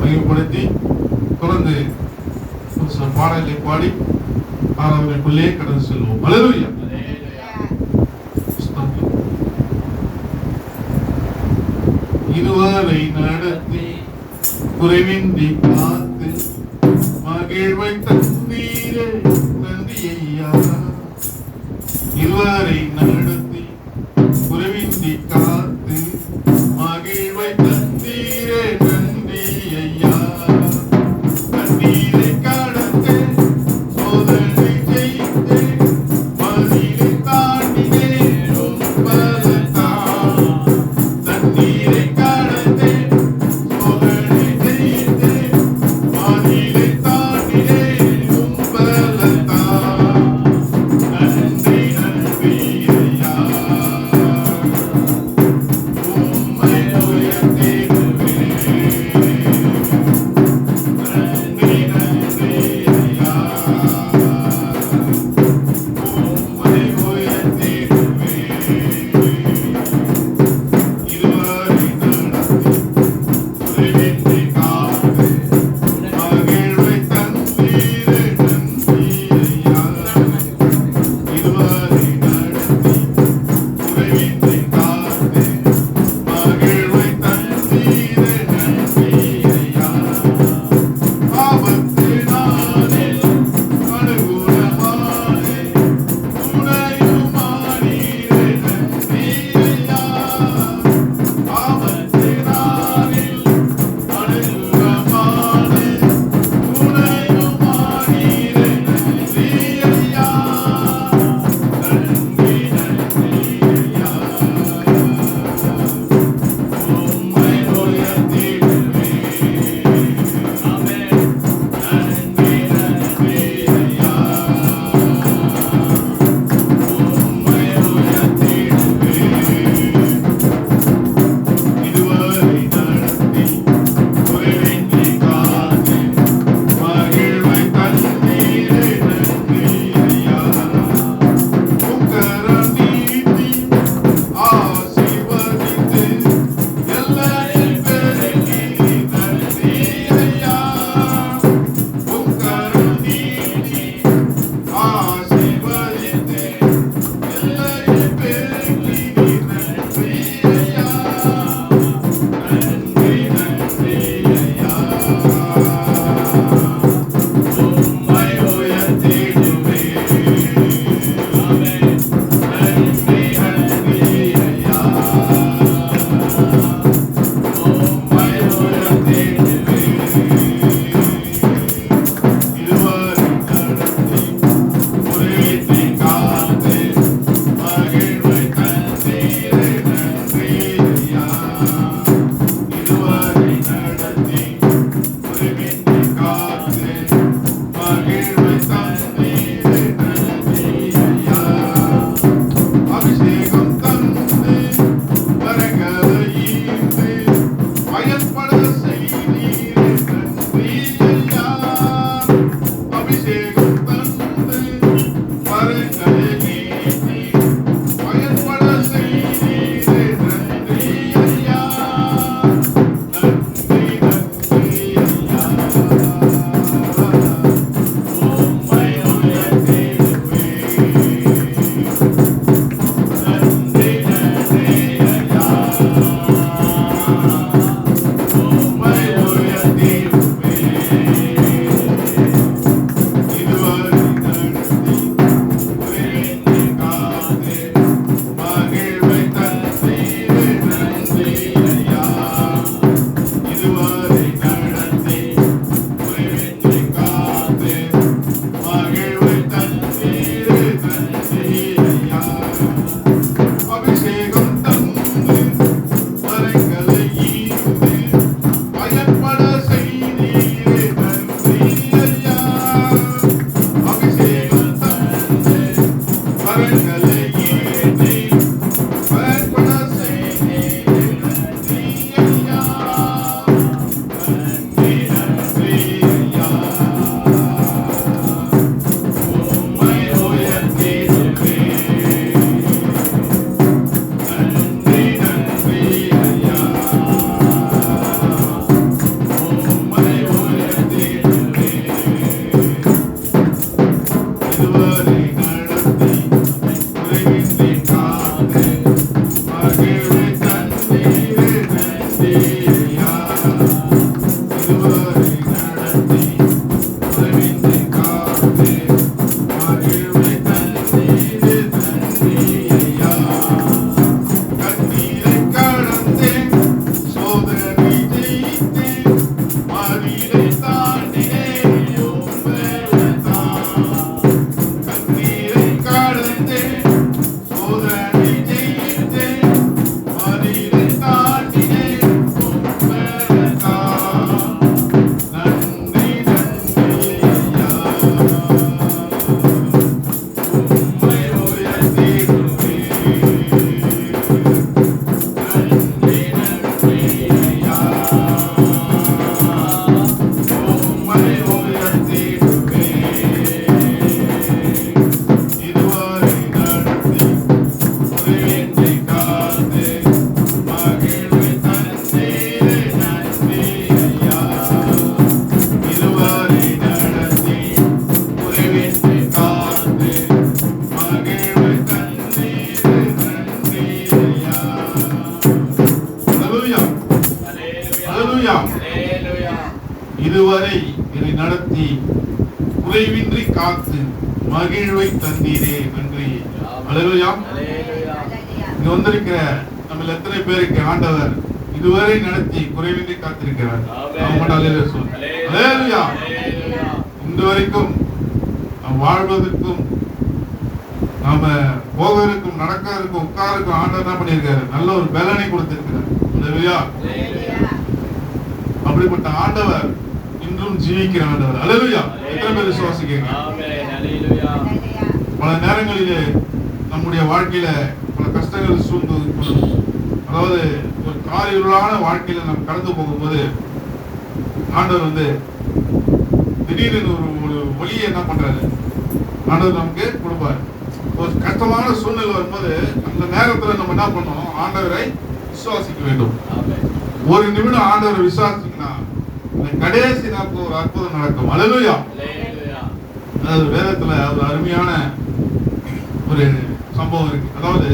மையப்படுத்தி தொடர்ந்து ஒரு சில பாடல்களை பாடி ஆறாவதுக்குள்ளே கடந்து செல்வோம். அலலுயா இதுவரை நடத்தி குறைவின்றி பார்த்து மகிழ்வை தந்தீரே நன்றி ஐயா. நடத்தி இதுவரை இதை நடத்தி குறைவின்றி காத்து மகிழ்வை தந்தீரே. நன்றி. Hallelujah. இங்க வந்திருக்கிற நம்ம எத்தனை பேருக்கு ஆண்டவர் இதுவரை நடத்தி குறைவின்றி காத்திருக்கிறார். Hallelujah. இந்த வரைக்கும் நாம் வாழ்வதற்கும் நாம போவதற்கும் நடக்கிறதுக்கும் உட்காருக்கும் ஆண்டவர் என்ன பண்ணியிருக்காரு? நல்ல ஒரு பலனை கொடுத்திருக்கிறார். அப்படிப்பட்ட ஆண்டவர் இன்றும் ஜீவிக்கிற ஆண்டவர் அல்லேலூயா எத்தனை பேர் விசுவாசிக்கிறீங்க. பல நேரங்களிலே நம்முடைய வாழ்க்கையில பல கஷ்டங்கள் சூழ்ந்து கொள்ளும். அதாவது ஒரு காரிருளான வாழ்க்கையில நம்ம கடந்து போகும்போது ஆண்டவர் வந்து திடீர்னு ஒரு ஒரு ஒளியை என்ன பண்றாரு? ஆண்டவர் நமக்கு கொடுப்பாரு. ஒரு கஷ்டமான சூழ்நிலை வரும்போது அந்த நேரத்துல நம்ம என்ன பண்ணணும்? ஆண்டவரை விசுவாசிக்க வேண்டும். ஒரு நிமிடம் ஆண்டவரை விசுவாசிக்கனா கடைசி நாட்கள் ஒரு அற்புதம் நடக்கும் அழலுயா. அதாவது வேதத்துல ஒரு அருமையான ஒரு சம்பவம் இருக்கு. அதாவது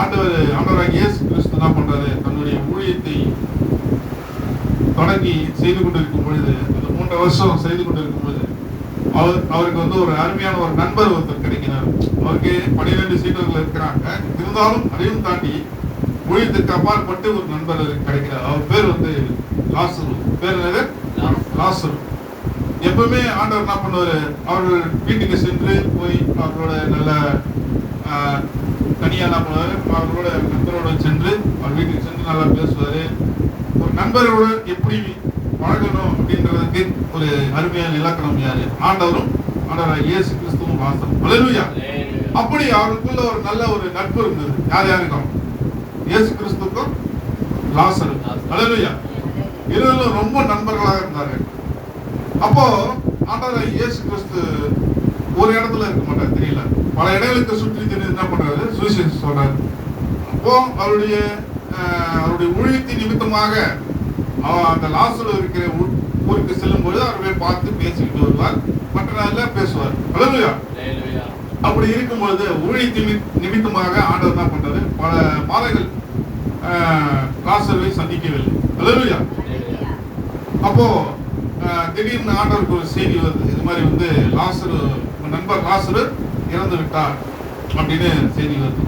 ஆண்டவர் ஆண்டவராக இயேசு கிறிஸ்து என்ன பண்றாரு? தன்னுடைய ஊழியத்தை தொடங்கி செய்து கொண்டிருக்கும் பொழுது அந்த மூன்று வருஷம் செய்து கொண்டிருக்கும் பொழுது அவர் அவருக்கு வந்து ஒரு அருமையான ஒரு நண்பர் ஒருத்தர் கிடைக்கிறார். அவருக்கு பன்னிரெண்டு சீடர்கள் இருக்கிறாங்க. இருந்தாலும் அதையும் தாண்டி ஊழியத்துக்கு அப்பாற்பட்டு ஒரு நண்பர் கிடைக்கிறார். அவர் பேர் வந்து லாசரு. பேர் என்னது? லாசரு. எப்பவுமே ஆண்டவர் என்ன பண்ணுவாரு? அவர்கள் வீட்டுக்கு சென்று போய் அவர்களோட நல்ல ஆஹ், தனியா என்ன பண்ணுவாரு? அவர்களோட நண்பரோட சென்று அவர் வீட்டுக்கு சென்று நல்லா பேசுவாரு. ஒரு நண்பரோட எப்படி பழகணும் அப்படின்றதுக்கு ஒரு அருமையான இலக்கணம் யாரு? ஆண்டவரும் ஆண்டவர் இயேசு கிறிஸ்துவும் வாசம். அப்படி அவருக்குள்ள ஒரு நல்ல ஒரு நட்பு இருந்தது. யார் யாருக்கும் இயேசு கிறிஸ்துக்கும் லாசரு அலையா இருவரும் ரொம்ப நண்பர்களாக இருந்தாங்க அப்போ ஆண்டவர் இயேசு கிறிஸ்து ஒரு இடத்துல இருக்க மாட்டார் தெரியல. பல இடங்களுக்கு சுற்றி தெரிஞ்சு என்ன பண்றாரு? சுவிசேஷம் சொல்றாரு. அப்போ அவருடைய அவருடைய ஊழியத்தின் நிமித்தமாக அந்த லாசரு இருக்கிற ஊருக்கு செல்லும் பொழுது அவர் போய் பார்த்து பேசிக்கிட்டு வருவார். மற்ற நாளில் பேசுவார். அழகுயா அப்படி இருக்கும்பொழுது ஊழியத்தின் நிமித்தமாக ஆண்டவர் என்ன பண்றது பல மாதங்கள் அஹ், சந்திக்கவில்லை. அல்லேலூயா. அப்போ திடீர்னு ஆண்டவருக்கு ஒரு செய்தி வருது. இது மாதிரி வந்து லாசரு நண்பர் லாசரு இறந்து விட்டார் அப்படின்னு செய்தி வருது.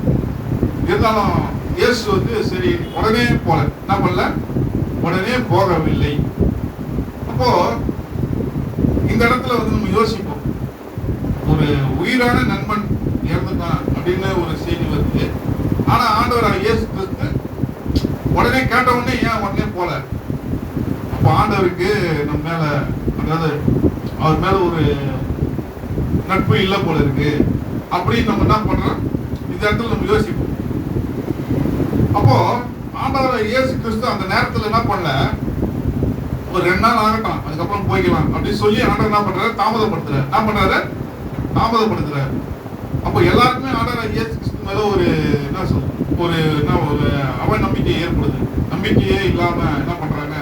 இருந்தாலும் இயேசு வந்து சரி உடனே போல. என்ன பண்ணல? உடனே போகவில்லை. அப்போ இந்த இடத்துல வந்து நம்ம யோசிப்போம். ஒரு உயிரான நண்பன் இறந்துட்டான் அப்படின்னு ஒரு செய்தி வருது. ஆனா ஆண்டவர் இயேசு கிறிஸ்து உடனே கேட்ட உடனே ஏன் உடனே போல? அப்போ ஆண்டவருக்கு நம்ம மேல அதாவது அவர் மேல ஒரு நட்பு இல்லை போல இருக்கு. அப்படின்னு நம்ம என்ன பண்றோம்? இந்த இடத்துல நம்ம யோசிப்போம். அப்போ ஆண்டவர் இயேசு கிறிஸ்து அந்த நேரத்துல என்ன பண்ணல? ஒரு ரெண்டு நாள் ஆகட்டும் அதுக்கப்புறம் போய்க்கலாம் அப்படின்னு சொல்லி ஆண்டவர் என்ன பண்றாரு? தாமதப்படுத்துறாரு. என்ன பண்றாரு? தாமதப்படுத்துறாரு அப்போ எல்லாருக்குமே ஆண்டவர் இயேசு கிறிஸ்து மேல ஒரு என்ன சொல் ஒரு என்ன ஒரு அவ நம்பிக்கை ஏற்படுது. நம்பிக்கையே இல்லாம என்ன பண்றாங்க?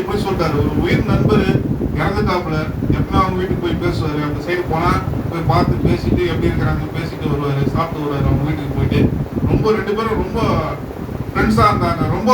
இப்படி சொல்றாரு. ஒரு உயிர் நண்பர் இறந்துட்டாப்புல. எப்பவுமே அவங்க வீட்டுக்கு போய் பேசுவாரு. அந்த சைடு போனா போய் பார்த்து பேசிட்டு எப்படி இருக்கிறாங்க பேசிட்டு வருவாரு சாப்பிட்டு வருவாரு அவங்க வீட்டுக்கு போயிட்டு. ரொம்ப ரெண்டு பேரும் ரொம்ப ஃப்ரெண்ட்ஸா இருந்தாங்க. ரொம்ப